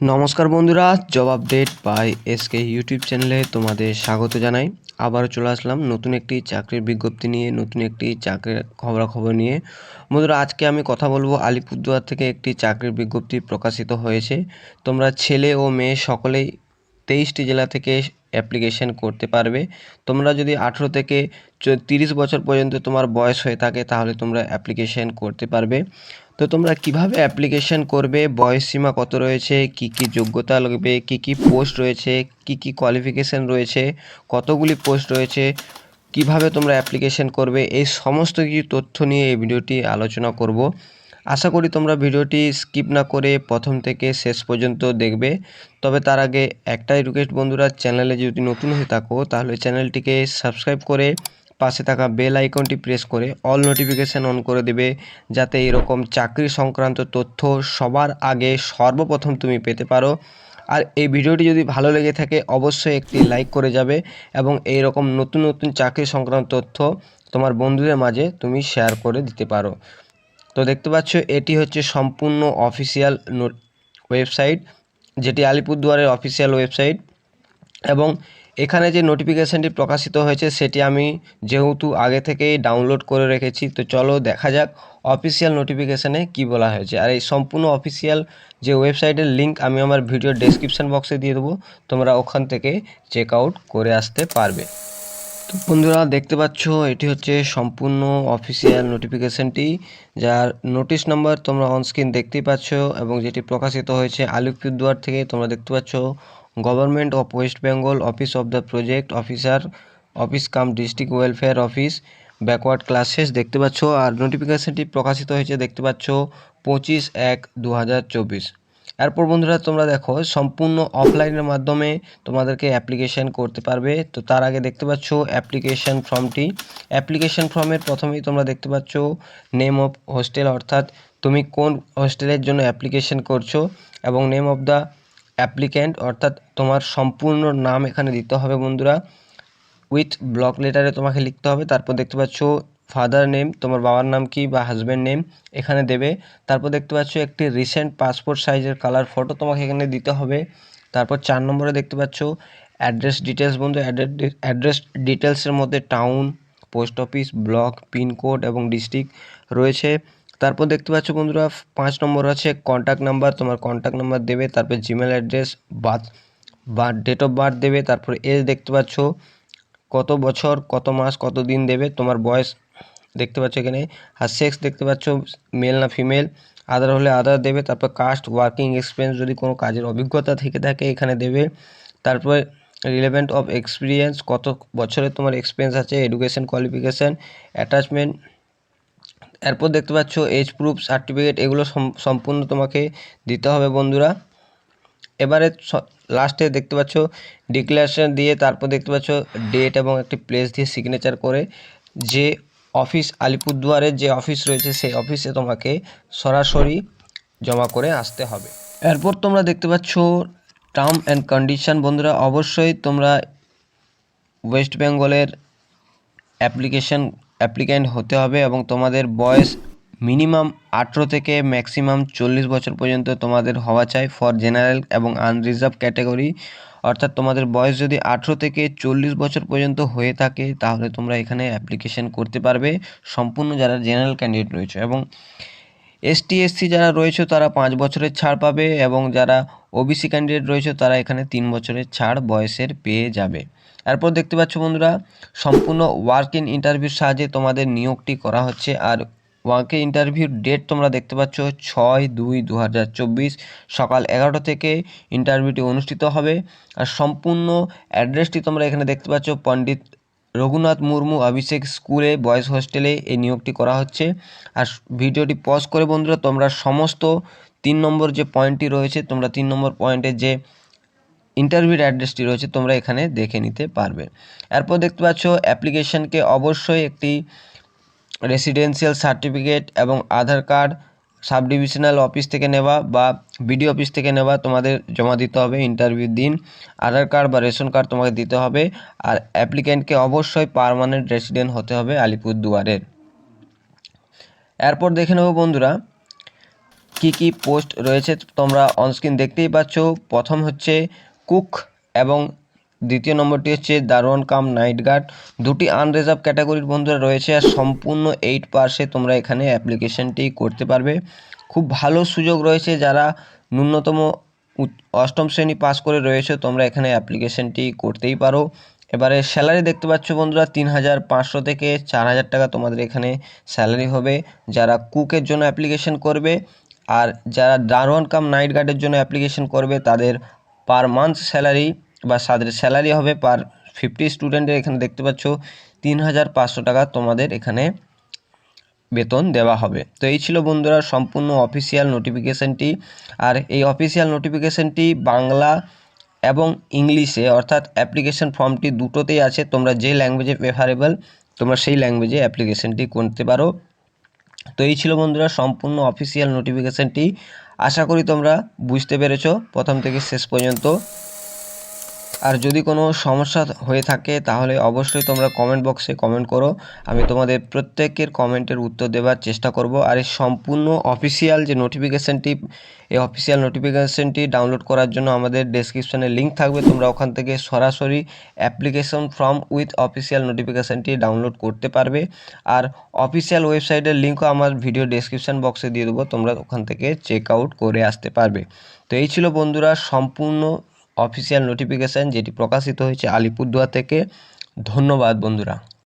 নমস্কার বন্ধুরা জবাব ডেট বাই এসকে ইউটিউব চ্যানেলে তোমাদের স্বাগত জানাই। আবারও চলে আসলাম নতুন একটি চাকরির বিজ্ঞপ্তি নিয়ে, নতুন একটি চাকরির খবরাখবর নিয়ে। বন্ধুরা, আজকে আমি কথা বলব আলিপুরদুয়ার থেকে একটি চাকরির বিজ্ঞপ্তি প্রকাশিত হয়েছে। তোমরা ছেলে ও মেয়ে সকলেই তেইশটি জেলা থেকে অ্যাপ্লিকেশন করতে পারবে। তোমরা যদি আঠেরো থেকে তিরিশ বছর পর্যন্ত তোমার বয়স হয়ে থাকে, তাহলে তোমরা অ্যাপ্লিকেশন করতে পারবে। তো তোমরা কীভাবে অ্যাপ্লিকেশন করবে, বয়স সীমা কত রয়েছে, কি কি যোগ্যতা লাগবে, কি কি পোস্ট রয়েছে, কি কি কোয়ালিফিকেশান রয়েছে, কতগুলি পোস্ট রয়েছে, কীভাবে তোমরা অ্যাপ্লিকেশন করবে, এই সমস্ত কিছু তথ্য নিয়ে এই ভিডিওটি আলোচনা করব। আশা করি তোমরা ভিডিওটি স্কিপ না করে প্রথম থেকে শেষ পর্যন্ত দেখবে। তবে তার আগে একটাই রিকোয়েস্ট বন্ধুরা, চ্যানেলে যদি নতুন হয়ে থাকো, তাহলে চ্যানেলটিকে সাবস্ক্রাইব করে পাশে থাকা বেল আইকনটি প্রেস করে অল নোটিফিকেশান অন করে দেবে, যাতে এরকম চাকরি সংক্রান্ত তথ্য সবার আগে সর্বপ্রথম তুমি পেতে পারো। আর এই ভিডিওটি যদি ভালো লেগে থাকে, অবশ্যই একটি লাইক করে যাবে এবং এই রকম নতুন নতুন চাকরি সংক্রান্ত তথ্য তোমার বন্ধুদের মাঝে তুমি শেয়ার করে দিতে পারো। তো দেখতে পাচ্ছ, এটি হচ্ছে সম্পূর্ণ অফিসিয়াল ওয়েবসাইট, যেটি আলিপুরদুয়ারের অফিসিয়াল ওয়েবসাইট এবং এখানে যে নোটিফিকেশানটি প্রকাশিত হয়েছে, সেটি আমি যেহেতু আগে থেকেই ডাউনলোড করে রেখেছি, তো চলো দেখা যাক অফিসিয়াল নোটিফিকেশানে কি বলা হয়েছে। আর এই সম্পূর্ণ অফিসিয়াল যে ওয়েবসাইটের লিঙ্ক আমি আমার ভিডিও ডেসক্রিপশান বক্সে দিয়ে দেবো, তোমরা ওখান থেকে চেক আউট করে আসতে পারবে। তো বন্ধুরা, দেখতে পাচ্ছ, এটি হচ্ছে সম্পূর্ণ অফিসিয়াল নোটিফিকেশানটি যার নোটিশ নাম্বার তোমরা অনস্ক্রিন দেখতেই পাচ্ছ, এবং যেটি প্রকাশিত হয়েছে আলিপুরদুয়ার থেকে তোমরা দেখতে পাচ্ছ government of West Bengal office of the project officer, office cum district welfare office, backward classes দেখতে পাচ্ছ আর নোটিফিকেশানটি প্রকাশিত হয়েছে দেখতে পাচ্ছ পঁচিশ এক দু হাজার চব্বিশ। এরপর বন্ধুরা তোমরা দেখো সম্পূর্ণ অফলাইনের মাধ্যমে তোমাদেরকে অ্যাপ্লিকেশন করতে পারবে। তো তার আগে দেখতে পাচ্ছ অ্যাপ্লিকেশন ফর্মটি। অ্যাপ্লিকেশন ফর্মের প্রথমেই তোমরা দেখতে পাচ্ছ নেম অফ হোস্টেল অর্থাৎ তুমি কোন হোস্টেলের জন্য অ্যাপ্লিকেশন করছ এবং নেম অফ দ্য অ্যাপ্লিক্যান্ট অর্থাৎ তোমার সম্পূর্ণ নাম এখানে দিতে হবে বন্ধুরা। উইথ ব্লক লেটারে তোমাকে লিখতে হবে, তারপর দেখতে পাচ্ছ ফাদার নেম তোমার বাবার নাম কি বা হাজব্যান্ড নেম এখানে দেবে। তারপর দেখতে পাচ্ছ একটি রিসেন্ট পাসপোর্ট সাইজের কালার ফটো তোমাকে এখানে দিতে হবে। তারপর চার নম্বরে দেখতে পাচ্ছ অ্যাড্রেস ডিটেলস বন্ধু অ্যাড্রেস ডিটেলসের মধ্যে town post office block pincode এবং ডিস্ট্রিক্ট রয়েছে। তারপর দেখতে পাচ্ছ বন্ধুরা, পাঁচ নম্বর আছে কন্ট্যাক্ট নাম্বার তোমার কন্ট্যাক্ট নাম্বার দেবে, তারপর জিমেল অ্যাড্রেস বার্থ বা ডেট অফ বার্থ দেবে, তারপর এজ দেখতে পাচ্ছ, কত বছর, কত মাস, কত দিন দেবে, তোমার বয়স দেখতে পাচ্ছ এখানে, আর সেক্স দেখতে পাচ্ছ মেল না ফিমেল আদার হলে আদার দেবে, তারপর কাস্ট ওয়ার্কিং এক্সপিরিয়েন্স যদি কোনো কাজের অভিজ্ঞতা থেকে থাকে এখানে দেবে, তারপর রিলেভেন্ট অফ এক্সপিরিয়েন্স কত বছরের তোমার এক্সপিরিয়েন্স আছে এডুকেশন কোয়ালিফিকেশান অ্যাটাচমেন্ট এরপর দেখতে পাচ্ছ এজ প্রুফ সার্টিফিকেট এগুলো সম্পূর্ণ তোমাকে দিতে হবে বন্ধুরা। এবারে লাস্টে দেখতে পাচ্ছ ডিক্লারেশন দিয়ে তারপর দেখতে পাচ্ছ ডেট এবং একটি প্লেস দিয়ে সিগনেচার করে যে অফিস আলিপুরদুয়ারের যে অফিস রয়েছে সেই অফিসে তোমাকে সরাসরি জমা করে আসতে হবে। এরপর তোমরা দেখতে পাচ্ছ টার্ম অ্যান্ড কন্ডিশন বন্ধুরা, অবশ্যই তোমরা ওয়েস্ট বেঙ্গলের অ্যাপ্লিকেশন অ্যাপ্লিক্যান্ট হতে হবে এবং তোমাদের বয়স মিনিমাম আঠেরো থেকে ম্যাক্সিমাম চল্লিশ বছর পর্যন্ত তোমাদের হওয়া চাই ফর জেনারেল এবং আনরিজার্ভ ক্যাটাগরি অর্থাৎ তোমাদের বয়স যদি আঠেরো থেকে চল্লিশ বছর পর্যন্ত হয়ে থাকে, তাহলে তোমরা এখানে অ্যাপ্লিকেশন করতে পারবে। সম্পূর্ণ যারা জেনারেল ক্যান্ডিডেট রয়েছে এবং এসটি এসসি যারা রয়েছে, তারা পাঁচ বছরের ছাড় পাবে এবং যারা ওবিসি ক্যান্ডিডেট রয়েছে, তারা এখানে তিন বছরের ছাড় বয়সের পেয়ে যাবে। এরপর দেখতে পাচ্ছ বন্ধুরা, সম্পূর্ণ ওয়ার্ক ইন ইন্টারভিউর সাহায্যে তোমাদের নিয়োগটি করা হচ্ছে। আর ওয়ার্কে ইন্টারভিউর ডেট তোমরা দেখতে পাচ্ছ ছয় দুই দু সকাল এগারোটা থেকে ইন্টারভিউটি অনুষ্ঠিত হবে। আর সম্পূর্ণ অ্যাড্রেসটি তোমরা এখানে দেখতে পাচ্ছ পণ্ডিত রঘুনাথ মুর্মু অভিষেক স্কুলে বয়েজ হোস্টেলে এই নিয়োগটি করা হচ্ছে। আর ভিডিওটি পজ করে বন্ধুরা, তোমরা সমস্ত তিন নম্বর যে পয়েন্টটি রয়েছে, তোমরা তিন নম্বর পয়েন্টের যে ইন্টারভিউর অ্যাড্রেসটি রয়েছে, তোমরা এখানে দেখে নিতে পারবে। এরপর দেখতে পাচ্ছ, অ্যাপ্লিকেশনকে অবশ্যই একটি রেসিডেন্সিয়াল সার্টিফিকেট এবং Aadhaar card sub divisional office থেকে নেওয়া বা বিডি অফিস থেকে নেওয়া তোমাদের জমা দিতে হবে ইন্টারভিউর দিন। আধার কার্ড বা রেশন কার্ড তোমাকে দিতে হবে আর অ্যাপ্লিক্যান্টকে অবশ্যই পারমানেন্ট রেসিডেন্ট হতে হবে আলিপুরদুয়ারের। এরপর দেখে নেব বন্ধুরা, কি কি পোস্ট রয়েছে তোমরা অনস্ক্রিন দেখতেই পাচ্ছ। প্রথম হচ্ছে কুক এবং দ্বিতীয় নম্বরটি হচ্ছে দারোয়ান কাম নাইট গার্ড দুটি আনরিজার্ভ ক্যাটাগরির বন্ধুরা রয়েছে আর সম্পূর্ণ এইট পার্সে তোমরা এখানে অ্যাপ্লিকেশনটি করতে পারবে। খুব ভালো সুযোগ রয়েছে যারা ন্যূনতম অষ্টম শ্রেণি পাস করে রয়েছে, তোমরা এখানে অ্যাপ্লিকেশনটি করতেই পারো। এবারে স্যালারি দেখতে পাচ্ছ বন্ধুরা তিন হাজার পাঁচশো থেকে চার হাজার টাকা তোমাদের এখানে স্যালারি হবে। যারা কুকের জন্য অ্যাপ্লিকেশন করবে আর যারা দারোয়ান কাম নাইট গার্ডের জন্য অ্যাপ্লিকেশন করবে, তাদের পার মান্থ স্যালারি বা তাদের স্যালারি হবে পার ফিফটি স্টুডেন্টের এখানে দেখতে পাচ্ছ তিন হাজার পাঁচশো টাকা তোমাদের এখানে বেতন দেওয়া হবে। তো এই ছিল বন্ধুরা সম্পূর্ণ অফিসিয়াল নোটিফিকেশনটি আর এই অফিসিয়াল নোটিফিকেশনটি বাংলা এবং ইংলিশে অর্থাৎ অ্যাপ্লিকেশন ফর্মটি দুটোতেই আছে। তোমরা যে ল্যাঙ্গুয়েজে প্রেফারেবল তোমরা সেই ল্যাঙ্গুয়েজে অ্যাপ্লিকেশনটি করতে পারো। তো এই ছিল বন্ধুরা সম্পূর্ণ অফিসিয়াল নোটিফিকেশনটি আশা করি তোমরা বুঝতে পেরেছ। প্রথম থেকে শেষ পর্যন্ত আর যদি কোনো সমস্যা হয়ে থাকে, তাহলে অবশ্যই তোমরা কমেন্ট বক্সে কমেন্ট করো। আমি তোমাদের প্রত্যেকের কমেন্টের উত্তর দেওয়ার চেষ্টা করব। আর এই সম্পূর্ণ অফিসিয়াল যে নোটিফিকেশানটি এই অফিসিয়াল নোটিফিকেশানটি ডাউনলোড করার জন্য আমাদের ডেসক্রিপশনে লিঙ্ক থাকবে। তোমরা ওখান থেকে সরাসরি অ্যাপ্লিকেশন ফর্ম উইথ অফিসিয়াল নোটিফিকেশানটি ডাউনলোড করতে পারবে। আর অফিসিয়াল ওয়েবসাইটের লিঙ্কও আমার ভিডিও ডেসক্রিপশন বক্সে দিয়ে দেবো। তোমরা ওখান থেকে চেক আউট করে আসতে পারবে। তো এই ছিল বন্ধুরা, সম্পূর্ণ অফিসিয়াল নোটিফিকেশান যেটি প্রকাশিত হয়েছে আলিপুরদুয়ার থেকে। ধন্যবাদ বন্ধুরা।